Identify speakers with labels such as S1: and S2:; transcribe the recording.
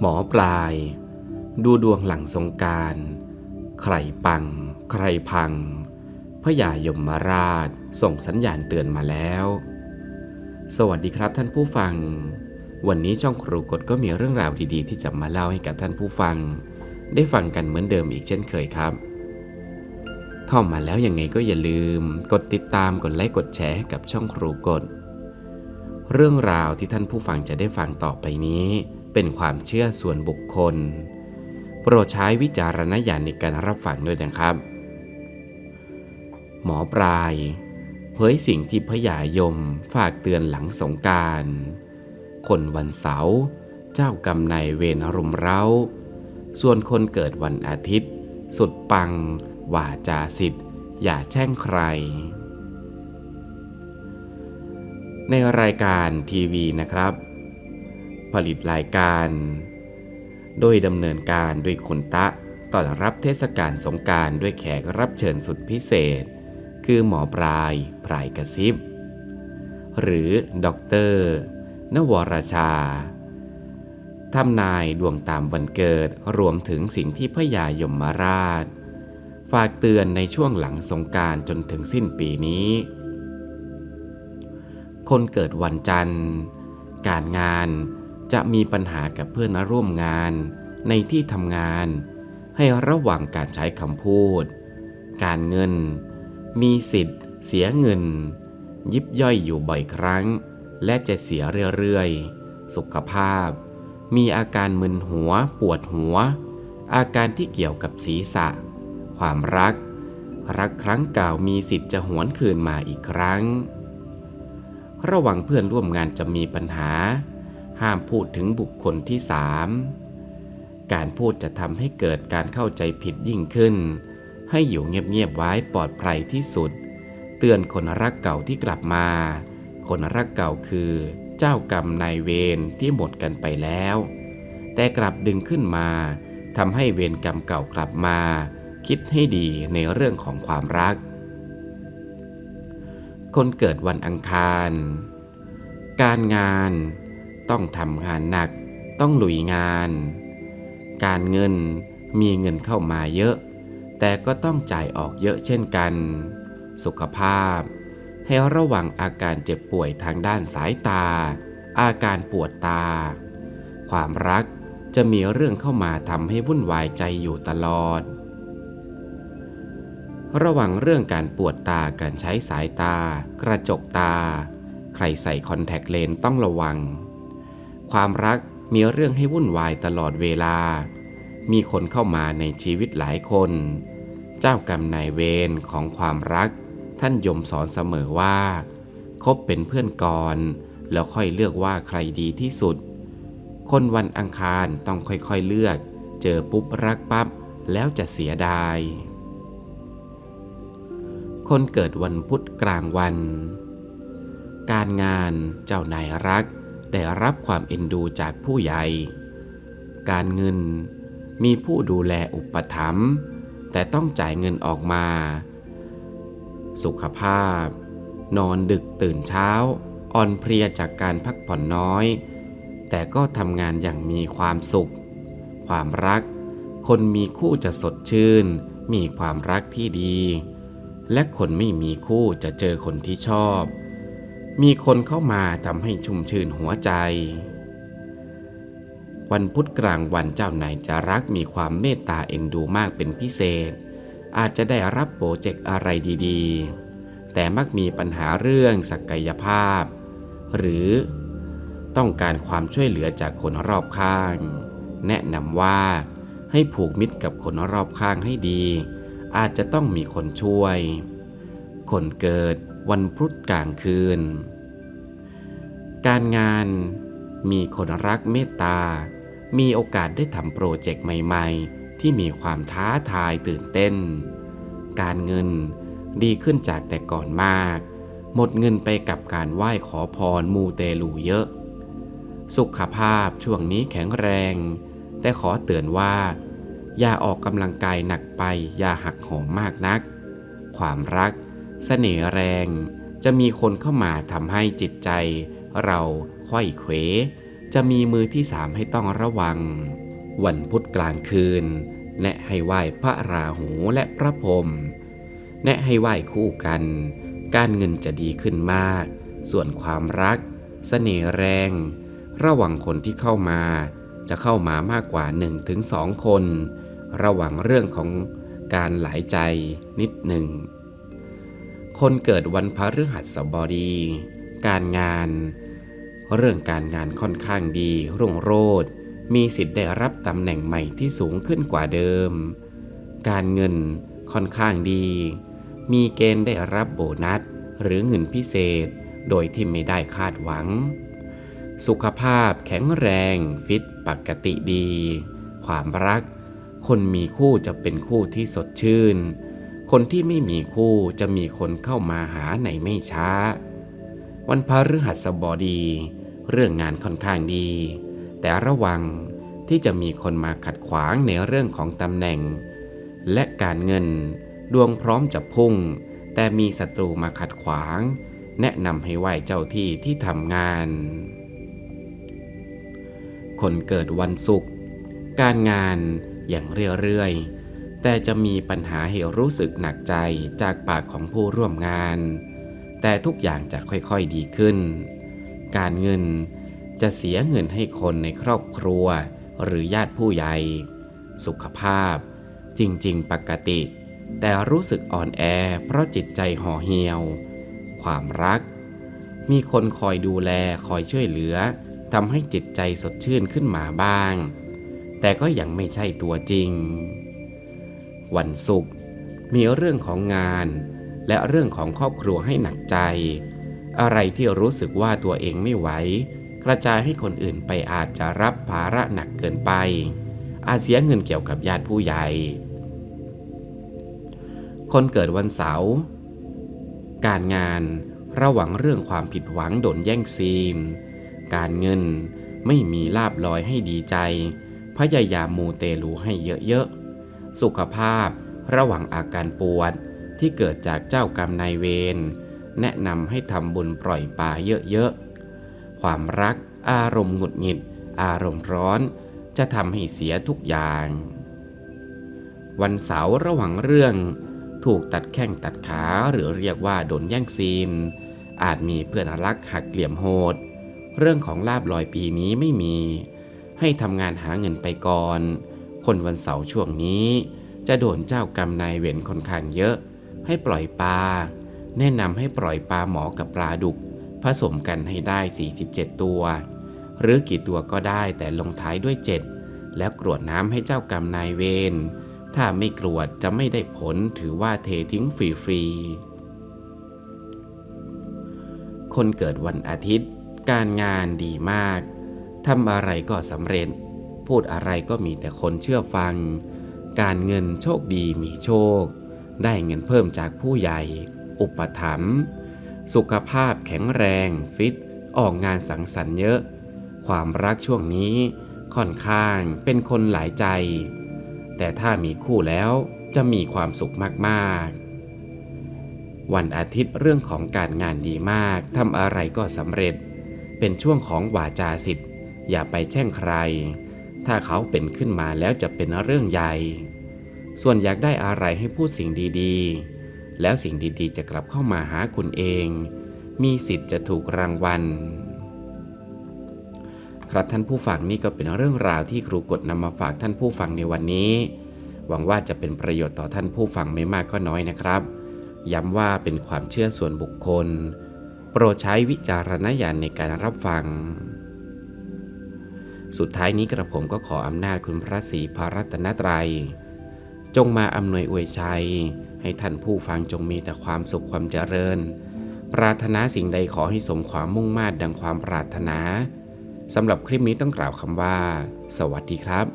S1: หมอปลาย ดูดวงหลังสงการใครปัง ใครพังพระยายมมาราชส่งสัญญาณเตือนมาแล้ว สวัสดีครับท่านผู้ฟัง วันนี้ช่องครูกฎก็มีเรื่องราวดีๆ ที่จะมาเล่าให้กับท่านผู้ฟัง ได้ฟังกันเหมือนเดิมอีกเช่นเคยครับ เข้ามาแล้วยังไงก็อย่าลืม กดติดตามกดไลค์กดแชร์ให้กับช่องครูกฎเรื่องราวที่ท่านผู้ฟังจะได้ฟังต่อไปนี้ เป็นความเชื่อส่วนบุคคล โปรดใช้วิจารณญาณในการรับฟังด้วยนะครับ หมอปลาย เผยสิ่งที่พยายมฝากเตือนหลังสงการคนวันเสาร์เจ้ากรรมนายเวรรุมเร้า ส่วนคนเกิดวันอาทิตย์ สุดปังว่าจาสิทธิ์อย่าแช่งใคร ในรายการทีวีนะครับ ผลิตรายการ โดยดำเนินการด้วยคุณตะต้อนรับเทศกาลสงการด้วยแขกรับเชิญสุดพิเศษ คือหมอปลายปลายกระซิบ หรือด็อกเตอร์นวราชาทำนายดวงตามวันเกิดรวมถึงสิ่งที่พระยายมมาราช ฝากเตือนในช่วงหลังสงการจนถึงสิ้นปีนี้ คนเกิดวันจันทร์ การงาน จะมีปัญหากับเพื่อนร่วมงาน ในที่ทำงาน ให้ระวังการใช้คำพูด การเงิน มีสิทธิ์ เสียเงิน ยิบย่อยอยู่บ่อยครั้ง และจะเสียเรื่อยๆ สุขภาพ มีอาการมึนหัว ปวดหัว อาการที่เกี่ยวกับศีรษะ ความรัก รักครั้งเก่ามีสิทธิ์จะหวนคืนมาอีกครั้ง ระวังเพื่อนร่วมงานจะมีปัญหา ห้ามพูดถึงบุคคลที่สามการพูดจะทำให้เกิดการเข้าใจผิดยิ่งขึ้น ให้อยู่เงียบๆไว้ปลอดภัยที่สุด เตือนคนรักเก่าที่กลับมา คนรักเก่าคือ เจ้ากรรมนายเวรที่หมดกันไปแล้ว แต่กลับดึงขึ้นมาทำให้เวรกรรมเก่ากลับมา คิดให้ดีในเรื่องของความรัก คนเกิดวันอังคาร การงาน ต้องทำงานหนัก ต้องลุยงาน การเงินมีเงินเข้ามาเยอะ แต่ก็ต้องจ่ายออกเยอะเช่นกัน สุขภาพ ให้ระวังอาการเจ็บป่วยทางด้านสายตา อาการปวดตา ความรักจะมีเรื่องเข้ามาทำให้วุ่นวายใจอยู่ตลอด ระวังเรื่องการปวดตาการใช้สายตา กระจกตา ใครใส่คอนแทคเลนส์ต้องระวัง ความรักมีเรื่องให้วุ่นวายตลอดเวลา มีคนเข้ามาในชีวิตหลายคน เจ้ากรรมนายเวรของความรัก ท่านยมสอนเสมอว่า คบเป็นเพื่อนก่อน แล้วค่อยเลือกว่าใครดีที่สุด คนวันอังคารต้องค่อยๆเลือก เจอปุ๊บรักปั๊บแล้วจะเสียดาย คนเกิดวันพุธกลางวัน การงานเจ้านายรัก ได้รับความเอ็นดูจากผู้ใหญ่ การเงินมีผู้ดูแลอุปถัมภ์แต่ต้องจ่ายเงินออกมา สุขภาพ นอนดึกตื่นเช้า อ่อนเพลียจากการพักผ่อนน้อย แต่ก็ทำงานอย่างมีความสุข ความรัก คนมีคู่จะสดชื่น มีความรักที่ดี และคนไม่มีคู่จะเจอคนที่ชอบ มีคนเข้ามาทำให้ชุ่มชื่นหัวใจ วันพุธกลางวันเจ้านายจะรักมีความเมตตาเอ็นดูมากเป็นพิเศษ อาจจะได้รับโปรเจกต์อะไรดีๆ แต่มักมีปัญหาเรื่องศักยภาพ หรือต้องการความช่วยเหลือจากคนรอบข้าง แนะนำว่าให้ผูกมิตรกับคนรอบข้างให้ดี อาจจะต้องมีคนช่วย คนเกิดวันพุธกลางคืน การงานมีคนรักเมตตา มีโอกาสได้ทำโปรเจกต์ใหม่ๆ ที่มีความท้าทายตื่นเต้น การเงินดีขึ้นจากแต่ก่อนมาก หมดเงินไปกับการไหว้ขอพรมูเตลูเยอะ สุขภาพช่วงนี้แข็งแรง แต่ขอเตือนว่า อย่าออกกำลังกายหนักไป อย่าหักโหมมากนัก ความรักเสน่ห์แรง จะมีคนเข้ามาทำให้จิตใจ เราค่อยเขวจะมีมือที่สามให้ต้องระวัง วันพุธกลางคืน แนะให้ไหว้พระราหูและพระพรหมแนะให้ไหว้คู่กัน การเงินจะดีขึ้นมาก ส่วนความรักเสน่ห์แรง ระว่างคนที่เข้ามา จะเข้ามามากกว่า 1-2ถึงคน ระว่างเรื่องของการหลายใจนิดหนึ่ง คนเกิดวันพฤหัสบดี การงาน เรื่องการงานค่อนข้างดีรุ่งโรจน์มีสิทธิ์ได้รับตำแหน่งใหม่ที่สูงขึ้นกว่าเดิม การเงินค่อนข้างดี มีเกณฑ์ได้รับโบนัส หรือเงินพิเศษ โดยที่ไม่ได้คาดหวัง สุขภาพแข็งแรง ฟิตปกติดี ความรัก คนมีคู่จะเป็นคู่ที่สดชื่น คนที่ไม่มีคู่จะมีคนเข้ามาหาในไม่ช้า วันพฤหัสบดี เรื่องงานค่อนข้างดี แต่ระวังที่จะมีคนมาขัดขวางในเรื่องของตำแหน่ง และการเงินดวงพร้อมจะพุ่ง แต่มีศัตรูมาขัดขวาง แนะนำให้ไหว้เจ้าที่ที่ทำงาน คนเกิดวันศุกร์การงานอย่างเรื่อยๆ แต่จะมีปัญหาให้รู้สึกหนักใจจากปากของผู้ร่วมงาน แต่ทุกอย่างจะค่อยๆดีขึ้น การเงิน จะเสียเงินให้คนในครอบครัว หรือญาติผู้ใหญ่ สุขภาพ จริงๆ ปกติ แต่รู้สึกอ่อนแอเพราะจิตใจห่อเหี่ยว ความรัก มีคนคอยดูแลคอยช่วยเหลือทำให้จิตใจสดชื่นขึ้นมาบ้าง แต่ก็ยังไม่ใช่ตัวจริง วันศุกร์มีเรื่องของงานและเรื่องของครอบครัวให้หนักใจ อะไรที่รู้สึกว่าตัวเองไม่ไหว กระจายให้คนอื่นไปอาจจะรับภาระหนักเกินไป อาจเสียเงินเกี่ยวกับญาติผู้ใหญ่ คนเกิดวันเสาร์การงานระหวังเรื่องความผิดหวังโดนแย่งซีน การเงินไม่มีลาบลอยให้ดีใจ พยายามมูเตลูให้เยอะๆ สุขภาพระหว่างอาการปวดที่เกิดจากเจ้ากรรมนายเวร แนะนำให้ทำบุญปล่อยปลาเยอะๆ ความรัก อารมณ์หงุดหงิด อารมณ์ร้อน จะทำให้เสียทุกอย่าง วันเสาร์ระหว่างเรื่อง ถูกตัดแข้งตัดขาหรือเรียกว่าโดนแย่งซีน อาจมีเพื่อนรักหักเหลี่ยมโหด เรื่องของลาบลอยปีนี้ไม่มี ให้ทำงานหาเงินไปก่อน คนวันเสาร์ช่วงนี้ จะโดนเจ้ากรรมนายเวรค่อนข้างเยอะ ให้ปล่อยปลา แนะนำให้ปล่อยปลาหมอกับปลาดุก ผสมกันให้ได้ 47 ตัว หรือกี่ตัวก็ได้แต่ลงท้ายด้วย 7 แล้วกรวดน้ำให้เจ้ากรรมนายเวร ถ้าไม่กรวดจะไม่ได้ผลถือว่าเททิ้งฟรีๆ คนเกิดวันอาทิตย์ การงานดีมากทำอะไรก็สำเร็จ พูดอะไรก็มีแต่คนเชื่อฟัง การเงินโชคดีมีโชค ได้เงินเพิ่มจากผู้ใหญ่ อุปถัมภ์สุขภาพแข็งแรงฟิต ออกงานสังสรรค์เยอะ ความรักช่วงนี้ค่อนข้างเป็นคนหลายใจ แต่ถ้ามีคู่แล้วจะมีความสุขมากๆ วันอาทิตย์เรื่องของการงานดีมากทำอะไรก็สำเร็จ เป็นช่วงของวาจาสิทธิ์ อย่าไปแช่งใคร ถ้าเขาเป็นขึ้นมาแล้วจะเป็นเรื่องใหญ่ ส่วนอยากได้อะไรให้พูดสิ่งดีๆ แล้วสิ่งดีๆ จะกลับเข้ามาหาคุณเอง มีสิทธิ์จะถูกรางวัล ครับท่านผู้ฟังนี่ก็เป็นเรื่องราวที่ครูกดนำมาฝากท่านผู้ฟังในวันนี้ หวังว่าจะเป็นประโยชน์ต่อท่านผู้ฟังไม่มากก็น้อยนะครับ ย้ำว่าเป็นความเชื่อส่วนบุคคล โปรดใช้วิจารณญาณในการรับฟัง สุดท้ายนี้กระผมก็ขออำนาจคุณพระศรีพระรัตนตรัย จงมาอำนวยอวยชัย ให้ท่านผู้ฟังจงมีแต่ความสุขความเจริญ ปรารถนาสิ่งใดขอให้สมความมุ่งมา่ดังความปรารถนาสำหรับคลิปนี้ต้องกล่าวคำว่า สวัสดีครับ